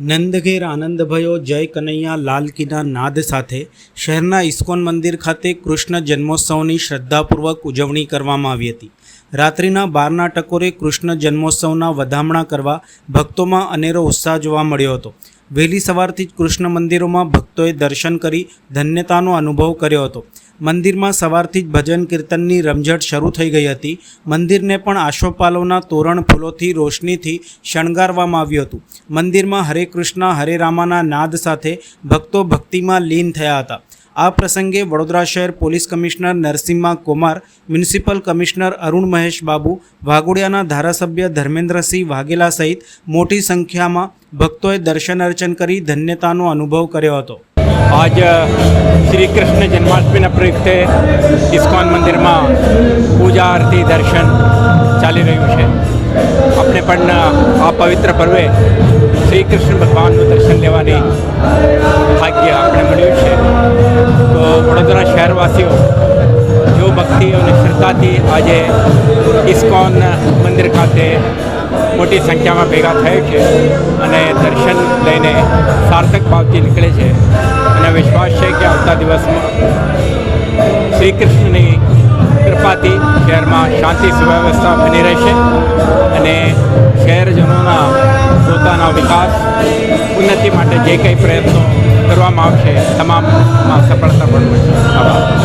નંદઘેર આનંદ ભયો જય કનૈયા લાલ નાદ સાથે શહેરના ઇસ્કોન મંદિર ખાતે કૃષ્ણ જન્મોત્સવની શ્રદ્ધાપૂર્વક ઉજવણી કરવામાં આવી હતી. રાત્રિના બારના ટકોરે કૃષ્ણ જન્મોત્સવના વધામણા કરવા ભક્તોમાં અનેરો ઉત્સાહ જોવા મળ્યો હતો. વહેલી સવારથી જ કૃષ્ણ મંદિરોમાં ભક્તોએ દર્શન કરી ધન્યતાનો અનુભવ કર્યો હતો. મંદિરમાં સવારથી જ ભજન કીર્તનની રમઝટ શરૂ થઈ ગઈ હતી. મંદિરને પણ આશોપાલોના તોરણ ફૂલોથી રોશનીથી શણગારવામાં આવ્યું હતું. મંદિરમાં હરે કૃષ્ણ, હરે રામાના નાદ સાથે ભક્તો ભક્તિમાં લીન થયા હતા. આ પ્રસંગે વડોદરા શહેર police commissioner Narasimha Kumar, municipal commissioner Arun Mahesh Babu, વાઘોડિયાના ધારાસભ્ય ધર્મેન્દ્રસિંહ વાઘેલા સહિત મોટી સંખ્યામાં ભક્તોએ દર્શન અર્ચન કરી ધન્યતાનો અનુભવ કર્યો હતો. આજ શ્રી કૃષ્ણ જન્માષ્ટમીના પ્રયુક્તે ઇસ્કોન મંદિરમાં પૂજા આરતી દર્શન ચાલી રહ્યું છે. આપણે પણ આ પવિત્ર પર્વે શ્રી કૃષ્ણ ભગવાનનું દર્શન લેવાની વડોદરા શહેરવાસીઓ જો ભક્તિ અને શ્રદ્ધાથી આજે ઇસ્કોન મંદિર ખાતે મોટી સંખ્યામાં ભેગા થયો છે અને દર્શન લઈને સાર્થક ભાવથી નીકળે છે. અને વિશ્વાસ છે કે આવતા દિવસમાં શ્રી કૃષ્ણની કૃપાથી શહેરમાં શાંતિ સુવ્યવસ્થા બની રહેશે અને શહેરજનોના પોતાના વિકાસ, ઉન્નતિ માટે જે કંઈ પ્રયત્નો કરવામાં આવશે. તમામમાં સફળતા પણ મળશે આભાર.